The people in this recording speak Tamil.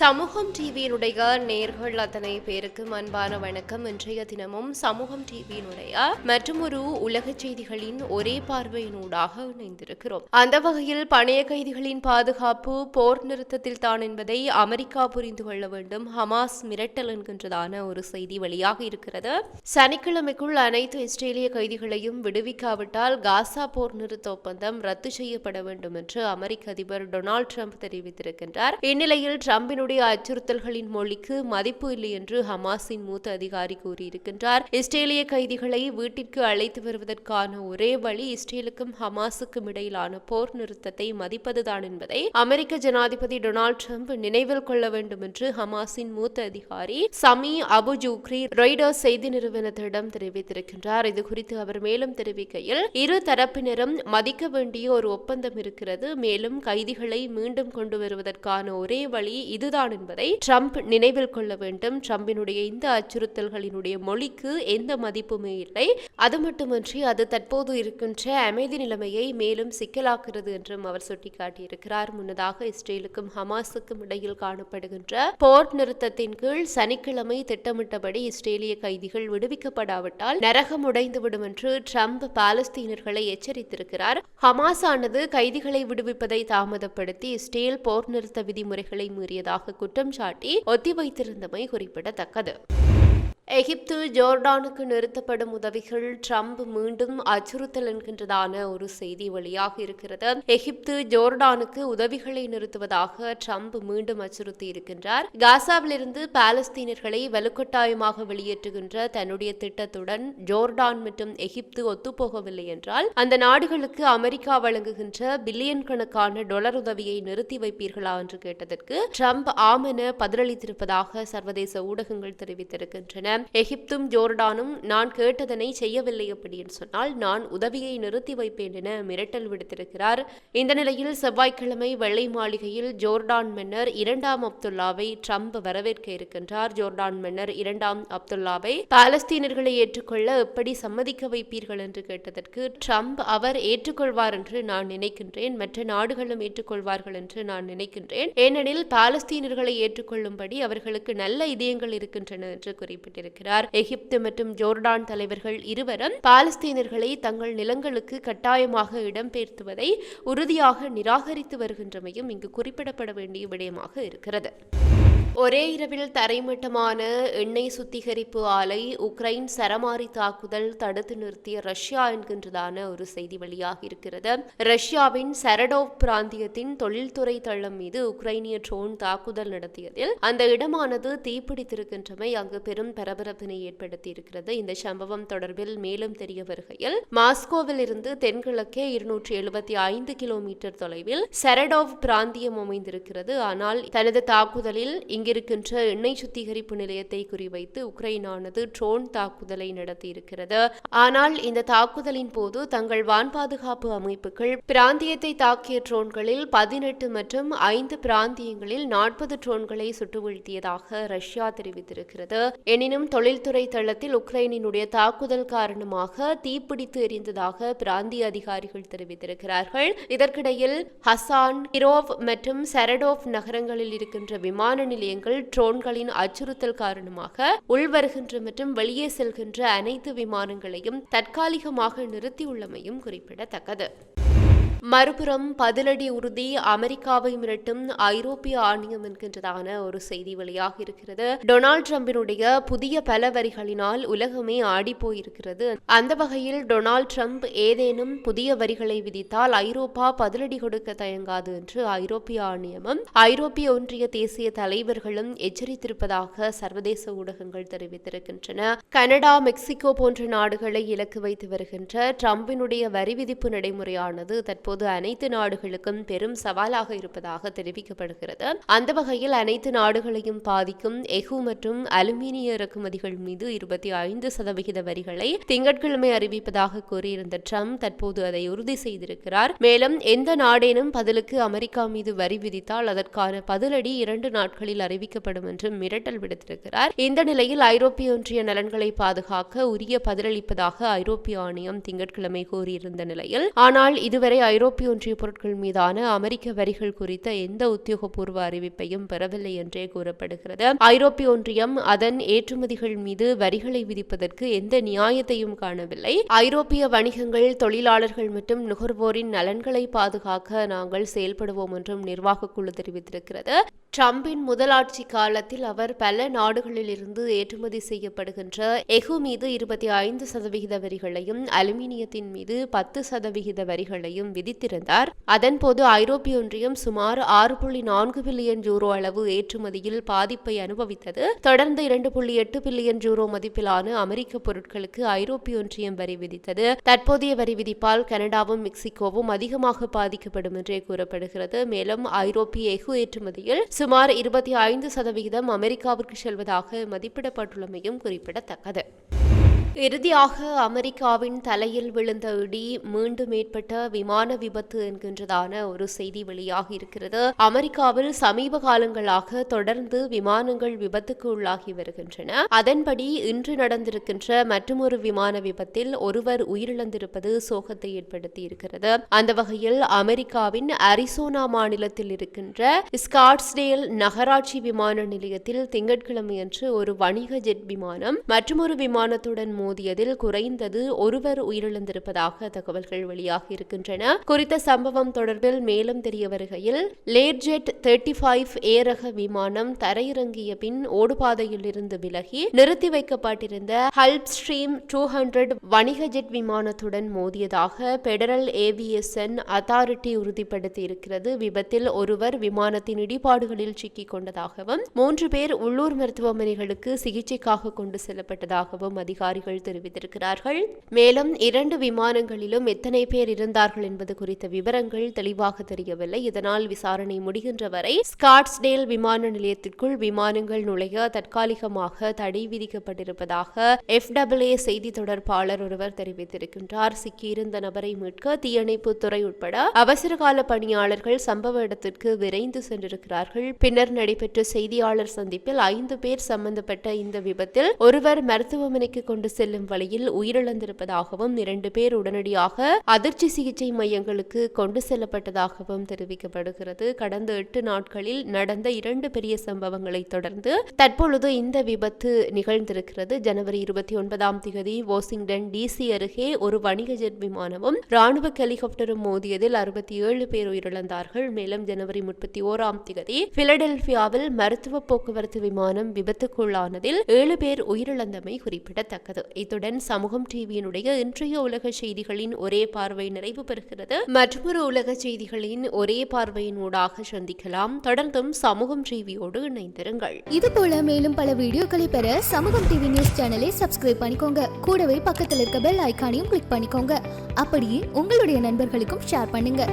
சமூகம் டிவியினுடைய நேர்கள் அத்தனை பேருக்கும் அன்பான வணக்கம். இன்றைய தினமும் சமூகம் டிவியினுடைய மற்றும் ஒரு உலக செய்திகளின் ஒரே பார்வையினூடாக இணைந்திருக்கிறோம். அந்த வகையில் பணைய கைதிகளின் பாதுகாப்பு போர் நிறுத்தத்தில் தான் என்பதை அமெரிக்கா புரிந்து கொள்ள வேண்டும். ஹமாஸ் மிரட்டல் என்கின்றதான ஒரு செய்தி வெளியாக இருக்கிறது. சனிக்கிழமைக்குள் அனைத்து இஸ்ரேலிய கைதிகளையும் விடுவிக்காவிட்டால் காசா போர் நிறுத்த ஒப்பந்தம் ரத்து செய்யப்பட வேண்டும் என்று அமெரிக்க அதிபர் டொனால்டு ட்ரம்ப் தெரிவித்திருக்கின்றார். இந்நிலையில் ட்ரம்பினுடைய அச்சுறுத்தல்களின் மொழிக்கு மதிப்பு இல்லை என்று ஹமாஸின் மூத்த அதிகாரி கூறியிருக்கின்றார். இஸ்ரேலிய கைதிகளை வீட்டிற்கு அழைத்து வருவதற்கான ஒரே வழி இஸ்ரேலுக்கும் ஹமாஸுக்கும் இடையிலான போர் நிறுத்தத்தை மதிப்பதுதான் என்பதை அமெரிக்க ஜனாதிபதி டொனால்ட் ட்ரம்ப் நினைவில் கொள்ள வேண்டும் என்று ஹமாஸின் மூத்த அதிகாரி சமி அபு ஜூக்ரி ராய்டர்ஸ் செய்தி நிறுவனத்திடம் தெரிவித்திருக்கின்றார். இது குறித்து அவர் மேலும் தெரிவிக்கையில் இரு தரப்பினரும் மதிக்க வேண்டிய ஒரு ஒப்பந்தம் இருக்கிறது. மேலும் கைதிகளை மீண்டும் கொண்டு வருவதற்கான ஒரே வழி இது இதுதான் என்பதை ட்ரம்ப் நினைவில் கொள்ள வேண்டும். ட்ரம்பினுடைய இந்த அச்சுறுத்தல்களினுடைய மொழிக்கு எந்த மதிப்புமே இல்லை. அது மட்டுமன்றி அது தற்போது இருக்கின்ற அமைதி நிலைமையை மேலும் சிக்கலாக்குகிறது என்றும் அவர் சுட்டிக்காட்டியிருக்கிறார். முன்னதாக இஸ்ரேலுக்கும் ஹமாஸுக்கும் இடையில் காணப்படுகின்ற போர் நிறுத்தத்தின் கீழ் சனிக்கிழமை திட்டமிட்டபடி இஸ்ரேலிய கைதிகள் விடுவிக்கப்படாவிட்டால் நரகம் உடைந்துவிடும் என்று ட்ரம்ப் பாலஸ்தீனர்களை எச்சரித்திருக்கிறார். ஹமாஸ் ஆனது கைதிகளை விடுவிப்பதை தாமதப்படுத்தி இஸ்ரேல் போர் நிறுத்த விதிமுறைகளை மீறியதாக குற்றம் சாட்டி ஒத்திவைத்திருந்தமை குறிப்பிடத்தக்கது. எகிப்து ஜோர்டானுக்கு நிறுத்தப்படும் உதவிகள் ட்ரம்ப் மீண்டும் அச்சுறுத்தல் என்கின்றதான ஒரு செய்தி வெளியாக இருக்கிறது. எகிப்து ஜோர்டானுக்கு உதவிகளை நிறுத்துவதாக ட்ரம்ப் மீண்டும் அச்சுறுத்தி இருக்கின்றார். காசாவிலிருந்து பாலஸ்தீனர்களை வலுக்கட்டாயமாக வெளியேற்றுகின்ற தன்னுடைய திட்டத்துடன் ஜோர்டான் மற்றும் எகிப்து ஒத்துப்போகவில்லை என்றால் அந்த நாடுகளுக்கு அமெரிக்கா வழங்குகின்ற பில்லியன் கணக்கான டொலர் உதவியை நிறுத்தி வைப்பீர்களா என்று கேட்டதற்கு ட்ரம்ப் ஆமென பதிலளித்திருப்பதாக சர்வதேச ஊடகங்கள் தெரிவித்திருக்கின்றன. எகிப்தும் ஜோர்டானும் நான் கேட்டதனை செய்யவில்லை அப்படின்னு சொன்னால் நான் உதவியை நிறுத்தி வைப்பேன் என மிரட்டல் விடுத்திருக்கிறார். இந்த நிலையில் செவ்வாய்க்கிழமை வெள்ளை மாளிகையில் ஜோர்டான் மன்னர் இரண்டாம் அப்துல்லாவை ட்ரம்ப் வரவேற்க இருக்கின்றார். ஜோர்டான் மன்னர் இரண்டாம் அப்துல்லாவை பாலஸ்தீனர்களை ஏற்றுக்கொள்ள எப்படி சம்மதிக்க வைப்பீர்கள் என்று கேட்டதற்கு ட்ரம்ப் அவர் ஏற்றுக்கொள்வார் என்று நான் நினைக்கின்றேன். மற்ற நாடுகளும் ஏற்றுக்கொள்வார்கள் என்று நான் நினைக்கின்றேன். ஏனெனில் பாலஸ்தீனர்களை ஏற்றுக்கொள்ளும்படி அவர்களுக்கு நல்ல இதயங்கள் இருக்கின்றன என்று குறிப்பிட்டார் இருக்கிறார் எகிப்து மற்றும் ஜோர்டான் தலைவர்கள் இருவரும் பாலஸ்தீனர்களை தங்கள் நிலங்களுக்கு கட்டாயமாக இடம்பெயர்த்துவதை உறுதியாக நிராகரித்து வருகின்றமையும் இங்கு குறிப்பிடப்பட வேண்டிய விடயமாக இருக்கிறது. ஒரே இரவில் தரைமட்டமான எண்ணெய் சுத்திகரிப்பு ஆலை உக்ரைன் சரமாரி தாக்குதல் தடுத்து நிறுத்திய ரஷ்யா என்கின்றதான ஒரு செய்தி வெளியாக இருக்கிறது. ரஷ்யாவின் சரடோவ் பிராந்தியத்தின் தொழில்துறை தளம் மீது உக்ரைனிய ட்ரோன் தாக்குதல் நடத்தியதில் அந்த இடமானது தீப்பிடித்திருக்கின்றமை அங்கு பெரும் பரபரப்பினை ஏற்படுத்தி இருக்கிறது. இந்த சம்பவம் தொடர்பில் மேலும் தெரிய வருகையில் மாஸ்கோவில் இருந்து தென்கிழக்கே இருநூற்றி எழுபத்தி ஐந்து கிலோமீட்டர் தொலைவில் சரடோவ் பிராந்தியம் அமைந்திருக்கிறது. ஆனால் தனது தாக்குதலில் இங்கிருக்கின்ற எண்ணெய் சுத்திகரிப்பு நிலையத்தை குறிவைத்து உக்ரைனானது ட்ரோன் தாக்குதலை நடத்தியிருக்கிறது. ஆனால் இந்த தாக்குதலின் போது தங்கள் வான் பாதுகாப்பு அமைப்புகள் பிராந்தியத்தை தாக்கிய ட்ரோன்களில் பதினெட்டு மற்றும் ஐந்து பிராந்தியங்களில் நாற்பது ட்ரோன்களை சுட்டு வீழ்த்தியதாக ரஷ்யா தெரிவித்திருக்கிறது. எனினும் தொழில்துறை தளத்தில் உக்ரைனினுடைய தாக்குதல் காரணமாக தீப்பிடித்து எரிந்ததாக பிராந்திய அதிகாரிகள் தெரிவித்திருக்கிறார்கள். இதற்கிடையில் ஹசான் கிரோவ் மற்றும் செரடோவ் நகரங்களில் இருக்கின்ற விமான நிலையங்கள் ட்ரோன்களின் அச்சுறுத்தல் காரணமாக உள்வருகின்ற மற்றும் வெளியே செல்கின்ற அனைத்து விமானங்களையும் தற்காலிகமாக நிறுத்தியுள்ளமையும் குறிப்பிடத்தக்கது. மறுபுறம் பதிலடி உறுதி அமெரிக்காவை மிரட்டும் ஐரோப்பிய ஆணையம் என்கின்றதான ஒரு செய்தி வெளியாக இருக்கிறது. டொனால்டு டிரம்பினுடைய புதிய பல வரிகளினால் உலகமே ஆடி போயிருக்கிறது. அந்த வகையில் டொனால்டு டிரம்ப் ஏதேனும் புதிய வரிகளை விதித்தால் ஐரோப்பா பதிலடி கொடுக்க தயங்காது என்று ஐரோப்பிய ஆணையமும் ஐரோப்பிய ஒன்றிய தேசிய தலைவர்களும் எச்சரித்திருப்பதாக சர்வதேச ஊடகங்கள் தெரிவித்திருக்கின்றன. கனடா மெக்சிகோ போன்ற நாடுகளை இலக்கு வைத்து வருகின்ற டிரம்பினுடைய வரி விதிப்பு நடைமுறையானது தற்போது தற்போது அனைத்து நாடுகளுக்கும் பெரும் சவாலாக இருப்பதாக தெரிவிக்கப்படுகிறது. அந்த வகையில் அனைத்து நாடுகளையும் பாதிக்கும் எஃகு மற்றும் அலுமினிய இறக்குமதிகள் மீது இருபத்தி ஐந்து சதவிகித வரிகளை திங்கட்கிழமை அறிவிப்பதாக கூறியிருந்த ட்ரம்ப் தற்போது அதை உறுதி செய்திருக்கிறார். மேலும் எந்த நாடேனும் பதிலுக்கு அமெரிக்கா மீது வரி விதித்தால் அதற்கான பதிலடி இரண்டு நாட்களில் அறிவிக்கப்படும் என்று மிரட்டல் விடுத்திருக்கிறார். இந்த நிலையில் ஐரோப்பிய ஒன்றிய நலன்களை பாதுகாக்க உரிய பதிலளிப்பதாக ஐரோப்பிய ஆணையம் திங்கட்கிழமை கூறியிருந்த நிலையில் ஆனால் இதுவரை ஐரோப்பிய ஐரோப்பிய ஒன்றிய பொருட்கள் மீதான அமெரிக்க வரிகள் குறித்த எந்த உத்தியோகபூர்வ அறிவிப்பையும் பெறவில்லை என்றே கூறப்படுகிறது. ஐரோப்பிய ஒன்றியம் அதன் ஏற்றுமதிகள் மீது வரிகளை விதிப்பதற்கு எந்த நியாயத்தையும் காணவில்லை. ஐரோப்பிய வணிகங்கள் தொழிலாளர்கள் மற்றும் நுகர்வோரின் நலன்களை பாதுகாக்க நாங்கள் செயல்படுவோம் என்றும் நிர்வாக குழு தெரிவித்திருக்கிறது. டிரம்பின் முதலாட்சி காலத்தில் அவர் பல நாடுகளிலிருந்து ஏற்றுமதி செய்யப்படுகின்ற எஃகு மீது இருபத்தி ஐந்து சதவிகித வரிகளையும் அலுமினியத்தின் மீது பத்து சதவிகித வரிகளையும் விதி விதித்திருந்தார் அதன்போது ஐரோப்பிய ஒன்றியம் சுமார் ஆறு புள்ளி நான்கு பில்லியன் யூரோ அளவு ஏற்றுமதியில் பாதிப்பை அனுபவித்தது. தொடர்ந்து இரண்டு புள்ளி எட்டு பில்லியன் யூரோ மதிப்பிலான அமெரிக்க பொருட்களுக்கு ஐரோப்பிய ஒன்றியம் வரி விதித்தது. தற்போதைய வரி விதிப்பால் கனடாவும் மெக்சிகோவும் அதிகமாக பாதிக்கப்படும் என்றே கூறப்படுகிறது. மேலும் ஐரோப்பிய எஃகு ஏற்றுமதியில் சுமார் இருபத்தி ஐந்து சதவிகிதம் அமெரிக்காவிற்கு செல்வதாக மதிப்பிடப்பட்டுள்ளமையும் குறிப்பிடத்தக்கது. இறுதியாக அமெரிக்காவின் தலையில் விழுந்த இடி மீண்டும் ஏற்பட்ட விமான விபத்து என்கின்றதான ஒரு செய்தி வெளியாகி இருக்கிறது. அமெரிக்காவில் சமீப காலங்களாக தொடர்ந்து விமானங்கள் விபத்துக்கு உள்ளாகி வருகின்றன. அதன்படி இன்று நடந்திருக்கின்ற மற்றொரு விமான விபத்தில் ஒருவர் உயிரிழந்திருப்பது சோகத்தை ஏற்படுத்தி இருக்கிறது அந்த வகையில் அமெரிக்காவின் அரிசோனா மாநிலத்தில் இருக்கின்ற ஸ்காட்ஸ்டேல் நகராட்சி விமான நிலையத்தில் திங்கட்கிழமையன்று ஒரு வணிக ஜெட் விமானம் மற்றொரு விமானத்துடன் மோதியதில் குறைந்தது ஒருவர் உயிரிழந்திருப்பதாக தகவல்கள் வெளியாகி இருக்கின்றன. குறித்த சம்பவம் தொடர்பில் மேலும் தெரிய வருகையில் லேர்ஜெட் தேர்ட்டி ஃபைவ் ஏ ரக விமானம் தரையிறங்கிய பின் ஓடுபாதையில் இருந்து விலகி நிறுத்தி வைக்கப்பட்டிருந்த ஹல்ப் ஸ்ட்ரீம் டூ ஹண்ட்ரட் வணிக ஜெட் விமானத்துடன் மோதியதாக பெடரல் ஏவியேஷன் அத்தாரிட்டி உறுதிப்படுத்தி இருக்கிறது விபத்தில் ஒருவர் விமானத்தின் இடிபாடுகளில் சிக்கிக் கொண்டதாகவும் மூன்று பேர் உள்ளூர் மருத்துவமனைகளுக்கு சிகிச்சைக்காக கொண்டு செல்லப்பட்டதாகவும் அதிகாரிகள் தெரிவித்திருக்கிறார்கள். மேலும் இரண்டு விமானங்களிலும் எத்தனை பேர் இருந்தார்கள் என்பது குறித்த விவரங்கள் தெளிவாக தெரியவில்லை. இதனால் விசாரணை முடிகின்ற வரை ஸ்காட்ஸ்டேல் விமான நிலையத்திற்குள் விமானங்கள் நுழைய தற்காலிகமாக தடை விதிக்கப்பட்டிருப்பதாக எஃப்டபிள்யூ செய்தி தொடர்பாளர் ஒருவர் தெரிவித்திருக்கின்றார். சிக்கியிருந்த நபரை மீட்க தீயணைப்புத்துறை உட்பட அவசரகால பணியாளர்கள் சம்பவ இடத்திற்கு விரைந்து சென்றிருக்கிறார்கள். பின்னர் நடைபெற்ற செய்தியாளர் சந்திப்பில் ஐந்து பேர் சம்பந்தப்பட்ட இந்த விபத்தில் ஒருவர் மருத்துவமனைக்கு கொண்டு செல்லும் வழியில் உயிரிழந்திருப்பதாகவும் இரண்டு பேர் உடனடியாக அதிர்ச்சி சிகிச்சை மையங்களுக்கு கொண்டு செல்லப்பட்டதாகவும் தெரிவிக்கப்படுகிறது. கடந்த எட்டு நாட்களில் நடந்த இரண்டு பெரிய சம்பவங்களை தொடர்ந்து தற்பொழுது இந்த விபத்து நிகழ்ந்திருக்கிறது. ஜனவரி இருபத்தி ஒன்பதாம் தேதி வாஷிங்டன் டிசி அருகே ஒரு வணிக ஜெட் விமானமும் ராணுவ ஹெலிகாப்டரும் மோதியதில் அறுபத்தி ஏழு பேர் உயிரிழந்தார்கள். மேலும் ஜனவரி முப்பத்தி ஓராம் தேதி பிலடெல்பியாவில் மருத்துவ போக்குவரத்து விமானம் விபத்துக்குள்ளானதில் ஏழு பேர் உயிரிழந்தமை குறிப்பிடத்தக்கது. இத்துடன் சமூகம் டிவியினுடைய இன்றைய உலக செய்திகளின் ஒரே பார்வை நிறைவு பெறுகிறது. மற்றொரு உலக செய்திகளின் ஒரே பார்வையினூடாக சந்திக்கலாம். தொடர்ந்தும் சமூகம் டிவியோடு இணைந்திருங்கள். இது போல மேலும் பல வீடியோக்களை பெற சமூகம் டிவி நியூஸ் சேனலை சப்ஸ்கிரைப் பண்ணிக்கோங்க. கூடவே பக்கத்தில் இருக்க பெல் ஐகானையும் கிளிக் பண்ணிக்கோங்க. அப்படியே உங்களுடைய நண்பர்களுக்கும் ஷேர் பண்ணுங்க.